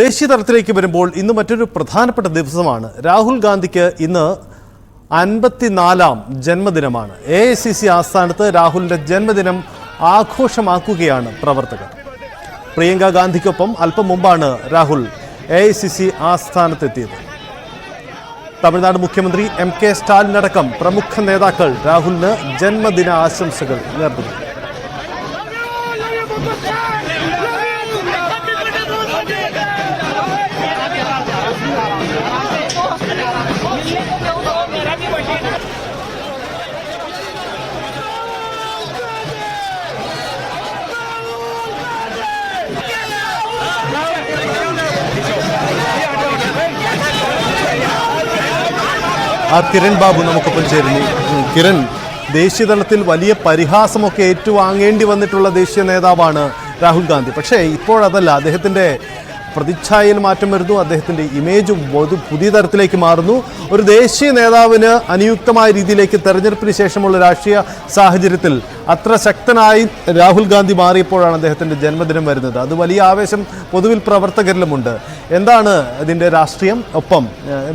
ദേശീയ തലത്തിലേക്ക് വരുമ്പോൾ ഇന്ന് മറ്റൊരു പ്രധാനപ്പെട്ട ദിവസമാണ്. രാഹുൽ ഗാന്ധിക്ക് ഇന്ന് അൻപത്തിനാലാം ജന്മദിനമാണ്. എ ഐ സി സി ആസ്ഥാനത്ത് രാഹുലിന്റെ ജന്മദിനം ആഘോഷമാക്കുകയാണ് പ്രവർത്തകർ. പ്രിയങ്ക ഗാന്ധിക്കൊപ്പം അല്പം മുമ്പാണ് Rahul A I C C ആസ്ഥാനത്തെത്തിയത്. Tamil Nadu മുഖ്യമന്ത്രി എം കെ സ്റ്റാലിനടക്കം പ്രമുഖ നേതാക്കൾ രാഹുലിന് ജന്മദിന ആശംസകൾ നേർന്നു ആ കിരൺ ബാബു നമുക്കൊപ്പം ചേരുന്നു. കിരൺ ദേശീയ തലത്തിൽ വലിയ പരിഹാസമൊക്കെ ഏറ്റുവാങ്ങേണ്ടി വന്നിട്ടുള്ള ദേശീയ നേതാവാണ് രാഹുൽ ഗാന്ധി. പക്ഷേ ഇപ്പോഴതല്ല അദ്ദേഹത്തിന്റെ പ്രതിച്ഛായയിൽ മാറ്റം വരുന്നു അദ്ദേഹത്തിന്റെ ഇമേജ് പുതിയ തരത്തിലേക്ക് മാറുന്നു. ഒരു ദേശീയ നേതാവിന് അനുയുക്തമായ രീതിയിലേക്ക് തെരഞ്ഞെടുപ്പിന് ശേഷമുള്ള രാഷ്ട്രീയ സാഹചര്യത്തിൽ അത്ര ശക്തനായി രാഹുൽ ഗാന്ധി മാറിയപ്പോഴാണ് അദ്ദേഹത്തിന്റെ ജന്മദിനം വരുന്നത്. അത് വലിയ ആവേശം പൊതുവിൽ പ്രവർത്തകരിലുമുണ്ട്. എന്താണ് ഇതിന്റെ രാഷ്ട്രീയം? ഒപ്പം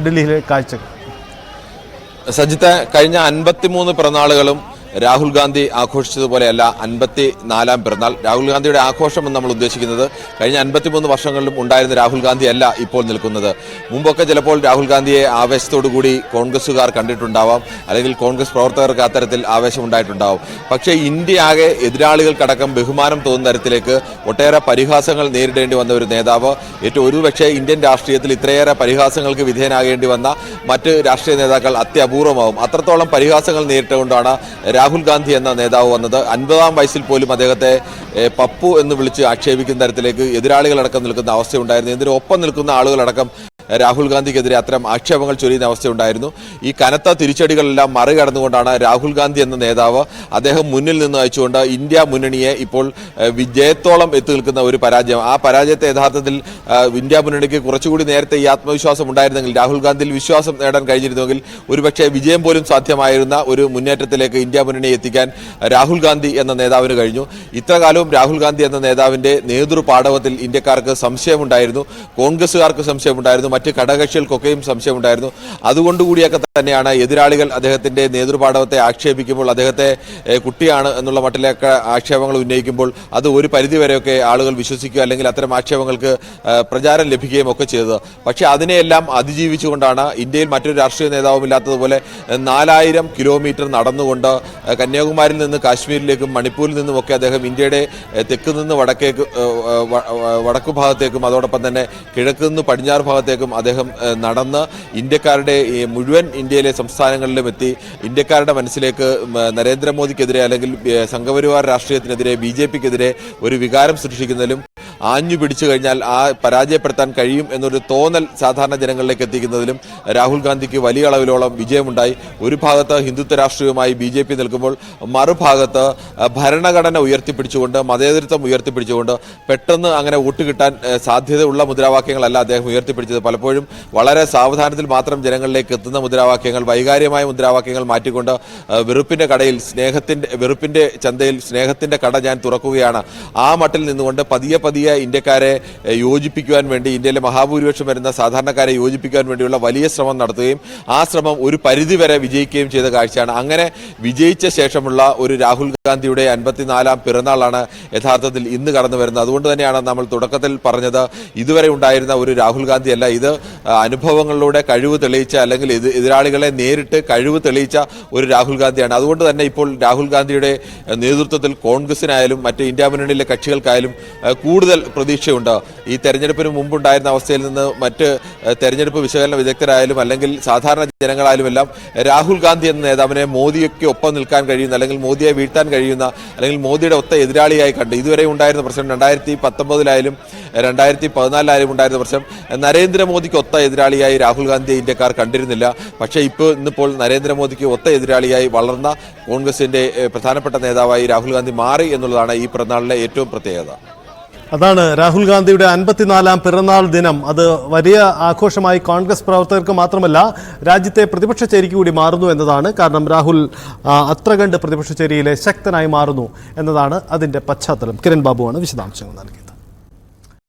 ഡൽഹിയിലെ കാഴ്ചകൾ. സജിത്ത് കഴിഞ്ഞ അൻപത്തിമൂന്ന് പിറന്നാളുകളും രാഹുൽ ഗാന്ധി ആഘോഷിച്ചതുപോലെയല്ല അൻപത്തി നാലാം പിറന്നാൾ. രാഹുൽ ഗാന്ധിയുടെ ആഘോഷം എന്ന് നമ്മൾ ഉദ്ദേശിക്കുന്നത് കഴിഞ്ഞ അൻപത്തിമൂന്ന് വർഷങ്ങളിലും ഉണ്ടായിരുന്ന രാഹുൽ ഗാന്ധി അല്ല ഇപ്പോൾ നിൽക്കുന്നത്. മുമ്പൊക്കെ ചിലപ്പോൾ രാഹുൽ ഗാന്ധിയെ ആവേശത്തോടുകൂടി കോൺഗ്രസ്സുകാർ കണ്ടിട്ടുണ്ടാവാം അല്ലെങ്കിൽ കോൺഗ്രസ് പ്രവർത്തകർക്ക് അത്തരത്തിൽ ആവേശം ഉണ്ടായിട്ടുണ്ടാവും. പക്ഷേ ഇന്ത്യ ആകെ എതിരാളികൾക്കടക്കം ബഹുമാനം തോന്നുന്ന തരത്തിലേക്ക് ഒട്ടേറെ പരിഹാസങ്ങൾ നേരിടേണ്ടി വന്ന ഒരു നേതാവ് ഏറ്റവും ഒരുപക്ഷെ ഇന്ത്യൻ രാഷ്ട്രീയത്തിൽ ഇത്രയേറെ പരിഹാസങ്ങൾക്ക് വിധേയനാകേണ്ടി വന്ന മറ്റ് രാഷ്ട്രീയ നേതാക്കൾ അത്യപൂർവമാവും. അത്രത്തോളം പരിഹാസങ്ങൾ നേരിട്ടുകൊണ്ടാണ് രാഹുൽ ഗാന്ധി എന്ന നേതാവ് വന്നത് അൻപതാം വയസ്സിൽ പോലും അദ്ദേഹത്തെ പപ്പു എന്ന് വിളിച്ച് ആക്ഷേപിക്കുന്ന തരത്തിലേക്ക് എതിരാളികളടക്കം നിൽക്കുന്ന അവസ്ഥയുണ്ടായിരുന്നു. ഇതിന് ഒപ്പം നിൽക്കുന്ന ആളുകളടക്കം രാഹുൽ ഗാന്ധിക്കെതിരെ അത്തരം ആക്ഷേപങ്ങൾ ചൊരിയുന്ന അവസ്ഥയുണ്ടായിരുന്നു. ഈ കനത്ത തിരിച്ചടികളെല്ലാം മറികടന്നുകൊണ്ടാണ് രാഹുൽ ഗാന്ധി എന്ന നേതാവ് അദ്ദേഹം മുന്നിൽ നിന്ന് അയച്ചുകൊണ്ട് ഇന്ത്യ മുന്നണിയെ ഇപ്പോൾ വിജയത്തോളം എത്തി നിൽക്കുന്ന ഒരു പരാജയം. ആ പരാജയത്തെ യഥാർത്ഥത്തിൽ ഇന്ത്യ മുന്നണിക്ക് കുറച്ചുകൂടി നേരത്തെ ഈ ആത്മവിശ്വാസം ഉണ്ടായിരുന്നെങ്കിൽ രാഹുൽ ഗാന്ധിയിൽ വിശ്വാസം നേടാൻ കഴിഞ്ഞിരുന്നെങ്കിൽ ഒരുപക്ഷെ വിജയം പോലും സാധ്യമായിരുന്ന ഒരു മുന്നേറ്റത്തിലേക്ക് ഇന്ത്യ മുന്നണിയെ എത്തിക്കാൻ രാഹുൽ ഗാന്ധി എന്ന നേതാവിന് കഴിഞ്ഞു. ഇത്ര കാലവും രാഹുൽ ഗാന്ധി എന്ന നേതാവിന്റെ നേതൃപാടവത്തിൽ ഇന്ത്യക്കാർക്ക് സംശയമുണ്ടായിരുന്നു. കോൺഗ്രസ്സുകാർക്ക് സംശയമുണ്ടായിരുന്നു. മറ്റ് ഘടകകക്ഷികൾക്കൊക്കെയും സംശയമുണ്ടായിരുന്നു. അതുകൊണ്ടുകൂടിയൊക്കെ തന്നെയാണ് എതിരാളികൾ അദ്ദേഹത്തിന്റെ നേതൃപാഠവത്തെ ആക്ഷേപിക്കുമ്പോൾ അദ്ദേഹത്തെ കുട്ടിയാണ് എന്നുള്ള മട്ടിലൊക്കെ ആക്ഷേപങ്ങൾ ഉന്നയിക്കുമ്പോൾ അത് ഒരു പരിധിവരെയൊക്കെ ആളുകൾ വിശ്വസിക്കുക അല്ലെങ്കിൽ അത്തരം ആക്ഷേപങ്ങൾക്ക് പ്രചാരം ലഭിക്കുകയും ഒക്കെ ചെയ്തത്. പക്ഷേ അതിനെയെല്ലാം അതിജീവിച്ചുകൊണ്ടാണ് ഇന്ത്യയിൽ മറ്റൊരു രാഷ്ട്രീയ നേതാവും ഇല്ലാത്തതുപോലെ നാലായിരം കിലോമീറ്റർ നടന്നുകൊണ്ട് കന്യാകുമാരിയിൽ നിന്ന് കാശ്മീരിലേക്കും മണിപ്പൂരിൽ നിന്നുമൊക്കെ അദ്ദേഹം ഇന്ത്യയുടെ തെക്ക് നിന്ന് വടക്കേക്ക് വടക്കു ഭാഗത്തേക്കും അതോടൊപ്പം തന്നെ കിഴക്ക് നിന്ന് പടിഞ്ഞാറ് ഭാഗത്തേക്കും അദ്ദേഹം ഏഹ്, നടന്ന് ഇന്ത്യക്കാരുടെ മുഴുവൻ ഇന്ത്യയിലെ സംസ്ഥാനങ്ങളിലും എത്തി. ഇന്ത്യക്കാരുടെ മനസ്സിലേക്ക് നരേന്ദ്രമോദിക്കെതിരെ അല്ലെങ്കിൽ സംഘപരിവാർ രാഷ്ട്രീയത്തിനെതിരെ ബി ജെ പിക്കെതിരെ ഒരു വികാരം സൃഷ്ടിക്കുന്നതിലും ആഞ്ഞു പിടിച്ചു കഴിഞ്ഞാൽ ആ പരാജയപ്പെടുത്താൻ കഴിയും എന്നൊരു തോന്നൽ സാധാരണ ജനങ്ങളിലേക്ക് എത്തിക്കുന്നതിലും രാഹുൽ ഗാന്ധിക്ക് വലിയ അളവിലോളം വിജയമുണ്ടായി. ഒരു ഭാഗത്ത് ഹിന്ദുത്വ രാഷ്ട്രീയവുമായി ബി ജെ പി നിൽക്കുമ്പോൾ മറുഭാഗത്ത് ഭരണഘടന ഉയർത്തിപ്പിടിച്ചുകൊണ്ട് മതേതരത്വം ഉയർത്തിപ്പിടിച്ചുകൊണ്ട് പെട്ടെന്ന് അങ്ങനെ വോട്ട് കിട്ടാൻ സാധ്യതയുള്ള മുദ്രാവാക്യങ്ങളല്ല അദ്ദേഹം ഉയർത്തിപ്പിടിച്ചത്. പലപ്പോഴും വളരെ സാവധാനത്തിൽ മാത്രം ജനങ്ങളിലേക്ക് എത്തുന്ന മുദ്രാവാക്യങ്ങൾ വൈകാര്യമായ മുദ്രാവാക്യങ്ങൾ മാറ്റിക്കൊണ്ട് വെറുപ്പിന്റെ കടയിൽ സ്നേഹത്തിന്റെ വെറുപ്പിന്റെ ചന്തയിൽ സ്നേഹത്തിന്റെ കട ഞാൻ തുറക്കുകയാണ്. ആ മട്ടിൽ നിന്നുകൊണ്ട് പതിയെ പതിയെ ഇന്ത്യക്കാരെ യോജിപ്പിക്കുവാൻ വേണ്ടി ഇന്ത്യയിലെ മഹാഭൂരിപക്ഷം വരുന്ന സാധാരണക്കാരെ യോജിപ്പിക്കാൻ വേണ്ടിയുള്ള വലിയ ശ്രമം നടത്തുകയും ആ ശ്രമം ഒരു പരിധിവരെ വിജയിക്കുകയും ചെയ്ത കാഴ്ചയാണ്. അങ്ങനെ വിജയിച്ച ശേഷമുള്ള ഒരു രാഹുൽ ഗാന്ധിയുടെ അൻപത്തിനാലാം പിറന്നാളാണ് യഥാർത്ഥത്തിൽ ഇന്ന് കടന്നു വരുന്നത്. അതുകൊണ്ട് തന്നെയാണ് നമ്മൾ തുടക്കത്തിൽ പറഞ്ഞത് ഇതുവരെ ഉണ്ടായിരുന്ന ഒരു രാഹുൽ ഗാന്ധി അല്ല ഇത് അനുഭവങ്ങളിലൂടെ കഴിവ് തെളിയിച്ച അല്ലെങ്കിൽ ഇത് എതിരാളികളെ നേരിട്ട് കഴിവ് തെളിയിച്ച ഒരു രാഹുൽ ഗാന്ധിയാണ്. അതുകൊണ്ട് തന്നെ ഇപ്പോൾ രാഹുൽ ഗാന്ധിയുടെ നേതൃത്വത്തിൽ കോൺഗ്രസിനായാലും മറ്റ് ഇന്ത്യ മുന്നണിയിലെ കക്ഷികൾക്കായാലും കൂടുതൽ പ്രതീക്ഷയുണ്ട്. ഈ തെരഞ്ഞെടുപ്പിന് മുമ്പുണ്ടായിരുന്ന അവസ്ഥയിൽ നിന്ന് മറ്റ് തെരഞ്ഞെടുപ്പ് വിശകലന വിദഗ്ധരായാലും അല്ലെങ്കിൽ സാധാരണ ജനങ്ങളായാലും എല്ലാം രാഹുൽ ഗാന്ധി എന്ന നേതാവിനെ മോദിയൊക്കെ ഒപ്പം നിൽക്കാൻ കഴിയുന്ന അല്ലെങ്കിൽ മോദിയെ വീഴ്ത്താൻ കഴിയുന്ന അല്ലെങ്കിൽ മോദിയുടെ ഒത്ത എതിരാളിയായി കണ്ട് ഇതുവരെ ഉണ്ടായിരുന്ന പ്രശ്നം രണ്ടായിരത്തി പത്തൊമ്പതിലായാലും രണ്ടായിരത്തി പതിനാലിലായാലും ഉണ്ടായിരുന്ന പ്രശ്നം നരേന്ദ്രമോദിക്ക് ഒത്ത എതിരാളിയായി രാഹുൽ ഗാന്ധിയെ ഇന്ത്യക്കാർ കണ്ടിരുന്നില്ല. പക്ഷേ ഇപ്പോൾ ഇന്നിപ്പോൾ നരേന്ദ്രമോദിക്ക് ഒത്ത എതിരാളിയായി വളർന്ന കോൺഗ്രസിന്റെ ഏഹ്, പ്രധാനപ്പെട്ട നേതാവായി രാഹുൽ ഗാന്ധി മാറി എന്നുള്ളതാണ് ഈ പിറന്നാളിലെ ഏറ്റവും പ്രത്യേകത. അതാണ് രാഹുൽ ഗാന്ധിയുടെ അൻപത്തിനാലാം പിറന്നാൾ ദിനം. അത് വലിയ ആഘോഷമായി കോൺഗ്രസ് പ്രവർത്തകർക്ക് മാത്രമല്ല രാജ്യത്തെ പ്രതിപക്ഷ ചേരിക്ക് കൂടി മാറുന്നു എന്നതാണ്. കാരണം രാഹുൽ അത്ര കണ്ട് പ്രതിപക്ഷ ചേരിയിലെ ശക്തനായി മാറുന്നു എന്നതാണ് അതിന്റെ പശ്ചാത്തലം. കിരൺ ബാബുവാണ് വിശദാംശങ്ങൾ നൽകിയത്.